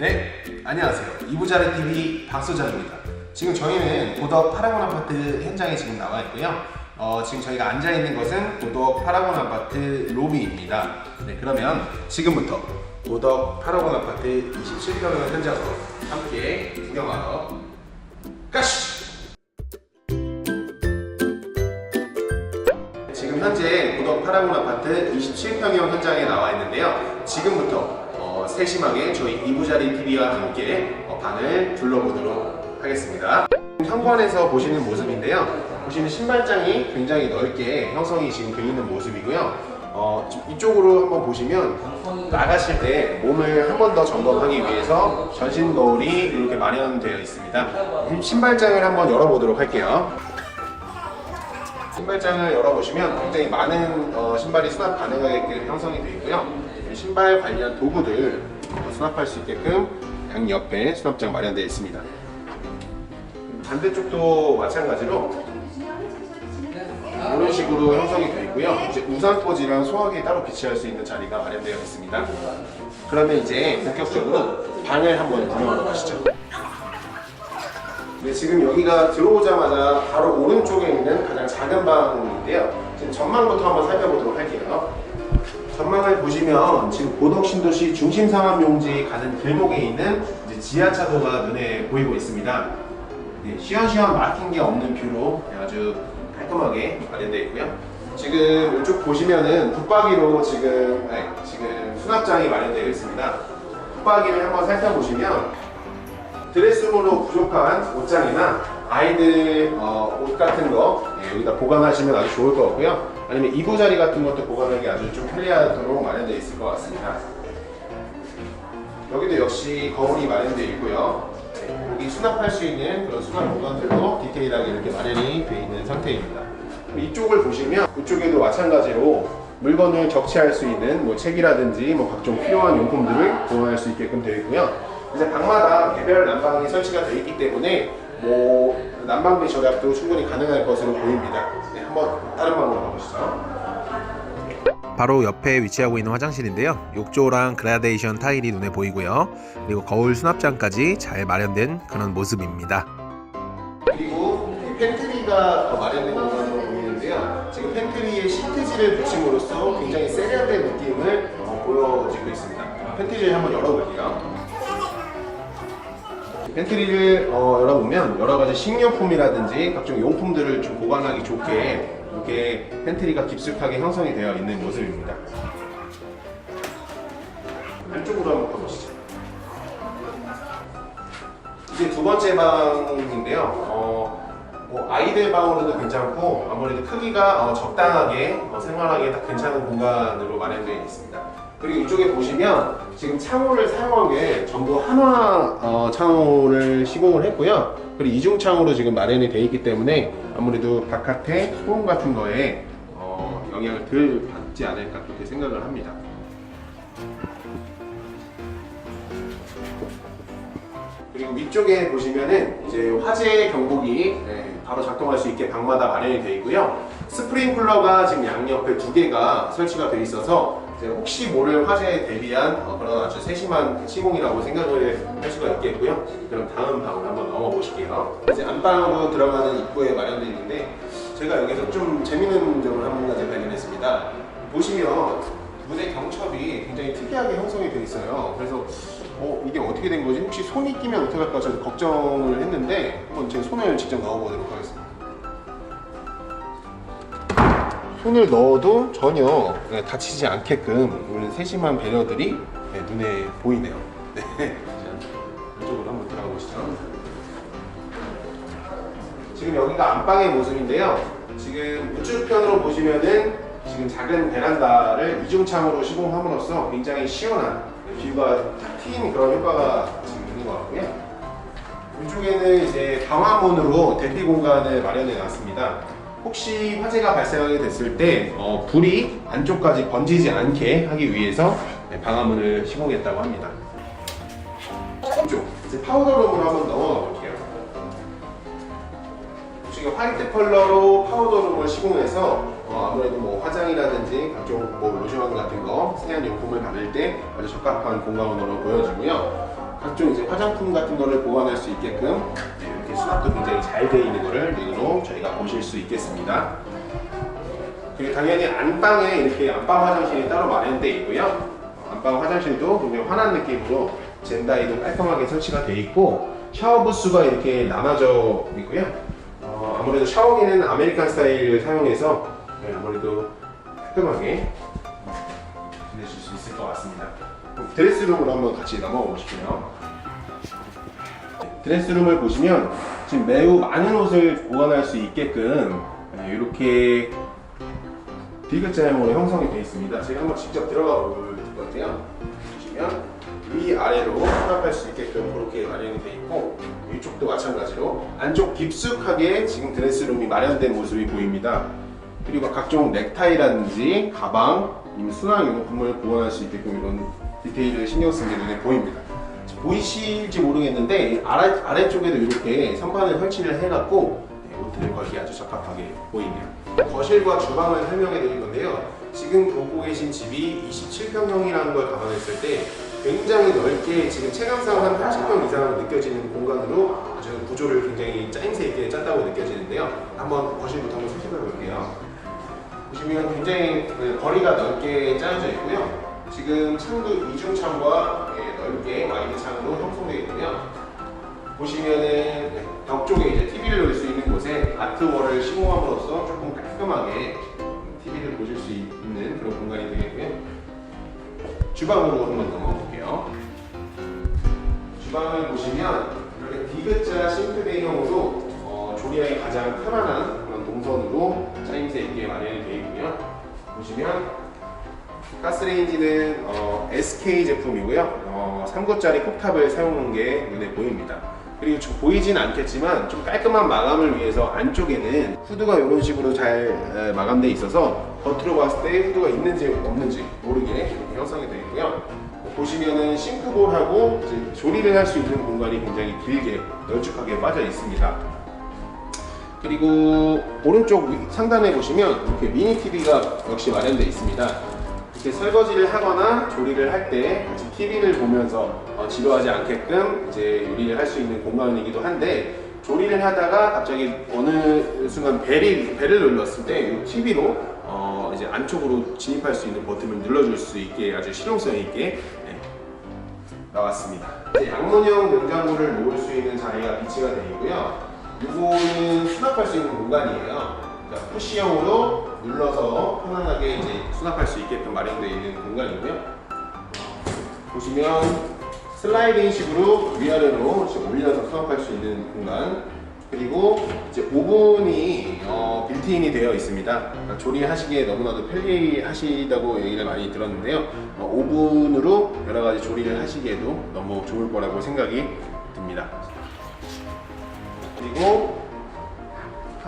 네, 안녕하세요. 이부자리 TV 박소장입니다. 지금 저희는 고덕 파라곤 아파트 현장에 지금 나와 있고요. 어, 지금 저희가 앉아 있는 것은 고덕 파라곤 아파트 로비입니다. 네, 그러면 지금부터 고덕 파라곤 아파트 27평형 현장으로 함께 구경하러 가시죠. 지금 현재 고덕 파라곤 아파트 27평형 현장에 나와 있는데요. 지금부터 어, 세심하게 저희 이부자리 TV와 함께 어, 방을 둘러보도록 하겠습니다. 현관에서 보시는 모습인데요. 보시는 신발장이 굉장히 넓게 형성이 지금 돼 있는 모습이고요. 어, 좀 이쪽으로 한번 보시면 나가실 때 몸을 한 번 더 점검하기 위해서 전신 거울이 이렇게 마련되어 있습니다. 신발장을 한번 열어보도록 할게요. 신발장을 열어보시면 굉장히 많은 어, 신발이 수납 가능하게끔 형성이 되어 있고요. 신발 관련 도구들 어, 수납할 수 있게끔 양 옆에 수납장 마련되어 있습니다. 반대쪽도 마찬가지로 이런 식으로 형성이 되어 있고요. 이제 우산 포지랑 소화기 따로 비치할 수 있는 자리가 마련되어 있습니다. 그러면 이제 본격적으로 방을 한번 구경하러 가시죠. 네, 지금 여기가 들어오자마자 바로 오른쪽에 있는 가장 작은 방인데요. 지금 전망부터 한번 살펴보도록 할게요. 전망을 보시면 지금 고덕 신도시 중심 상암 용지 가는 길목에 있는 지하차도가 눈에 보이고 있습니다. 네, 시원시원 막힌 게 없는 뷰로 아주 깔끔하게 마련되어 있고요. 지금 이쪽 보시면은 붙박이로 지금 네, 지금 수납장이 마련되어 있습니다. 붙박이를 한번 살펴보시면 드레스룸으로 부족한 옷장이나 아이들 어, 옷 같은 거 예, 여기다 보관하시면 아주 좋을 것 같고요. 아니면 이부 자리 같은 것도 보관하기 아주 좀 편리하도록 마련되어 있을 것 같습니다. 여기도 역시 거울이 마련되어 있고요. 네, 여기 수납할 수 있는 그런 수납 공간들도 디테일하게 이렇게 마련이 되어 있는 상태입니다. 이쪽을 보시면 이쪽에도 마찬가지로 물건을 적치할 수 있는 뭐 책이라든지 뭐 각종 필요한 용품들을 보관할 수 있게끔 되어 있고요. 이제 방마다 개별 난방이 설치가 되어 있기 때문에 뭐 난방비 절약도 충분히 가능할 것으로 보입니다. 네, 한번 다른 방으로 가보시죠. 바로 옆에 위치하고 있는 화장실인데요. 욕조랑 그라데이션 타일이 눈에 보이고요. 그리고 거울 수납장까지 잘 마련된 그런 모습입니다. 그리고 이 팬트리가 더 마련된 공간으로 보이는데요. 지금 팬트리에 시트지를 붙임으로써 굉장히 세련된 느낌을 어, 보여지고 있습니다. 팬트리를 한번 열어볼게요. 팬트리를 어, 열어보면 여러 가지 식료품이라든지 각종 용품들을 좀 보관하기 좋게 이렇게 팬트리가 깊숙하게 형성이 되어 있는 모습입니다. 안쪽으로 한번 가보시죠. 이제 두 번째 방인데요. 어, 뭐 아이들 방으로도 괜찮고 아무래도 크기가 어, 적당하게 어, 생활하기에 딱 괜찮은 공간으로 마련되어 있습니다. 그리고 이쪽에 보시면 지금 창호를 사용하기에 전부 한화 어, 창호를 시공을 했고요. 그리고 이중 창호로 지금 마련이 되어 있기 때문에 아무래도 바깥에 소음 같은 거에 어, 영향을 덜 받지 않을까 그렇게 생각을 합니다. 그리고 위쪽에 보시면은 이제 화재 경보기 네, 바로 작동할 수 있게 방마다 마련이 되어 있고요. 스프링클러가 지금 양옆에 두 개가 설치가 되어 있어서 이제 혹시 모를 화재에 대비한 어, 그런 아주 세심한 시공이라고 생각을 할 수가 있겠고요. 그럼 다음 방으로 한번 넘어 보실게요. 이제 안방으로 들어가는 입구에 마련되어 있는데 제가 여기서 좀 재밌는 점을 한 가지 발견했습니다. 보시면 문의 경첩이 굉장히 특이하게 형성이 되어 있어요. 그래서 어, 이게 어떻게 된 거지? 혹시 손이 끼면 어떻게 할까 저도 걱정을 했는데 한번 제 손을 직접 넣어보도록 하겠습니다. 손을 넣어도 전혀 네, 다치지 않게끔 이런 세심한 배려들이 네, 눈에 보이네요. 네. 자, 이쪽으로 한번 들어가 보시죠. 지금 여기가 안방의 모습인데요. 지금 우측편으로 보시면은 지금 작은 베란다를 이중창으로 시공함으로써 굉장히 시원한 뷰가 탁 트인 그런 효과가 지금 있는 것 같고요. 이쪽에는 이제 방화문으로 대피 공간을 마련해 놨습니다. 혹시 화재가 발생하게 됐을 때 어, 불이 안쪽까지 번지지 않게 하기 위해서 네, 방화문을 시공했다고 합니다. 이쪽 이제 파우더룸으로 한번 넘어가 볼게요. 지금 화이트 컬러로 파우더룸을 시공해서 어, 아무래도 뭐 화장이라든지 각종 뭐 로션 같은 거 세안 용품을 바를 때 아주 적합한 공간으로 보여지고요. 각종 이제 화장품 같은 거를 보관할 수 있게끔 네, 이렇게 수납도 굉장히 잘 되어 있는 거를 눈으로 저희가 보실 수 있겠습니다. 그리고 당연히 안방에 이렇게 안방 화장실이 따로 마련되어 있고요. 어, 안방 화장실도 굉장히 환한 느낌으로 젠다이도 깔끔하게 설치가 되어 있고 샤워 부스가 이렇게 나눠져 있고요. 어, 아무래도 샤워기는 아메리칸 스타일을 사용해서 네, 아무래도 깔끔하게 지내실 수 있을 것 같습니다. 드레스룸으로 한번 같이 넘어가 보실게요. 드레스룸을 보시면 지금 매우 많은 옷을 보관할 수 있게끔 네, 이렇게 디귿자형으로 형성이 되어 있습니다. 제가 한번 직접 들어가 볼 건데요. 보시면 위 아래로 수납할 수 있게끔 그렇게 마련이 되어 있고 이쪽도 마찬가지로 안쪽 깊숙하게 지금 드레스룸이 마련된 모습이 보입니다. 그리고 각종 넥타이라든지 가방, 아니면 수납 용품을 보관할 수 있게끔 이런 디테일을 신경 쓴 게 눈에 보입니다. 보이실지 모르겠는데 아래, 아래쪽에도 이렇게 선반을 설치를 해갖고 네, 옷들을 걸기 아주 적합하게 보이네요. 거실과 주방을 설명해 드릴 건데요. 지금 보고 계신 집이 27평형이라는 걸 감안했을 때 굉장히 넓게 지금 체감상 한 80평 이상 느껴지는 공간으로 아주 구조를 굉장히 짜임새 있게 짰다고 느껴지는데요. 한번 거실부터 한번 살펴봐 볼게요. 보시면 굉장히 그 거리가 넓게 짜여져 있고요. 지금 창도 이중창과 예, 넓게 와이드 창으로 형성되어 있고요. 보시면은 네, 벽 쪽에 이제 TV를 놓을 수 있는 곳에 아트월을 시공함으로써 조금 깔끔하게 TV를 보실 수 있는 그런 공간이 되겠고요. 주방으로 한번 넘어가 볼게요. 주방을 보시면 이렇게 디귿자 싱크대형으로 어, 조리하기 가장 편안한 그런 동선으로 짜임새 있게 마련이 되어 있고요. 보시면 가스레인지는 어, SK 제품이고요. 어, 3구짜리 콕탑을 사용한 게 눈에 보입니다. 그리고 좀 보이진 않겠지만 좀 깔끔한 마감을 위해서 안쪽에는 후드가 이런 식으로 잘 에, 마감되어 있어서 겉으로 봤을 때 후드가 있는지 없는지 모르게 이렇게 형성이 되어 있고요. 보시면은 싱크볼하고 조리를 할 수 있는 공간이 굉장히 길게 널찍하게 빠져 있습니다. 그리고 오른쪽 위- 상단에 보시면 이렇게 미니 TV가 역시 마련되어 있습니다. 이렇게 설거지를 하거나 조리를 할 때 같이 TV를 보면서 어, 지루하지 않게끔 이제 요리를 할 수 있는 공간이기도 한데 조리를 하다가 갑자기 어느 순간 벨이 벨을 눌렀을 때 TV로 어, 이제 안쪽으로 진입할 수 있는 버튼을 눌러줄 수 있게 아주 실용성 있게 네, 나왔습니다. 양문형 냉장고를 놓을 수 있는 자리가 비치가 되어 있고요. 이거는 수납할 수 있는 공간이에요. 그러니까 푸시형으로 눌러서 편안하게 이제 수납할 수 있게끔 마련되어 있는 공간이고요. 보시면 슬라이딩 식으로 위아래로 이제 올려서 수납할 수 있는 공간. 그리고 이제 오븐이 어, 빌트인이 되어 있습니다. 그러니까 조리하시기에 너무나도 편리하시다고 얘기를 많이 들었는데요. 어, 오븐으로 여러 가지 조리를 하시기에도 너무 좋을 거라고 생각이 듭니다. 그리고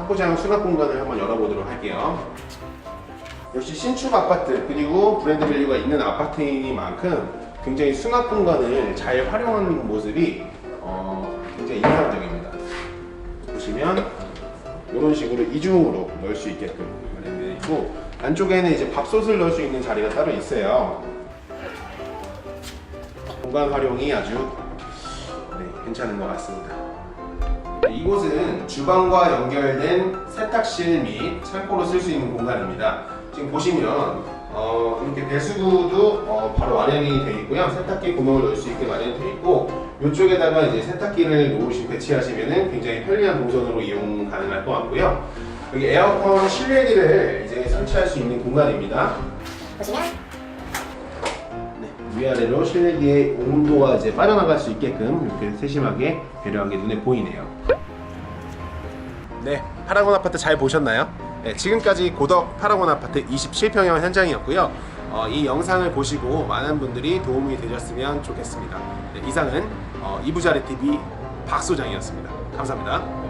하부장 수납 공간을 한번 열어보도록 할게요. 역시 신축 아파트 그리고 브랜드 밸류가 있는 아파트이니만큼 굉장히 수납 공간을 잘 활용하는 모습이 어, 굉장히 인상적입니다. 보시면 이런 식으로 이중으로 넣을 수 있게끔 마련되어 있고 안쪽에는 이제 밥솥을 넣을 수 있는 자리가 따로 있어요. 공간 활용이 아주 네, 괜찮은 것 같습니다. 이곳은 주방과 연결된 세탁실 및 창고로 쓸 수 있는 공간입니다. 지금 보시면 어, 이렇게 배수구도 어, 바로 마련이 되어 있고요. 세탁기 구멍을 넣을 수 있게 마련이 되어 있고 이쪽에다가 이제 세탁기를 놓으시 배치하시면은 굉장히 편리한 동선으로 이용 가능할 것 같고요. 여기 에어컨 실외기를 이제 설치할 수 있는 공간입니다. 보시면 네, 위아래로 실내기의 온도가 이제 빠져나갈 수 있게끔 이렇게 세심하게 배려한 게 눈에 보이네요. 네, 파라곤 아파트 잘 보셨나요? 네, 지금까지 고덕 파라곤 아파트 27평형 현장이었고요. 어, 이 영상을 보시고 많은 분들이 도움이 되셨으면 좋겠습니다. 네, 이상은 어, 이부자리 TV 박 소장이었습니다. 감사합니다.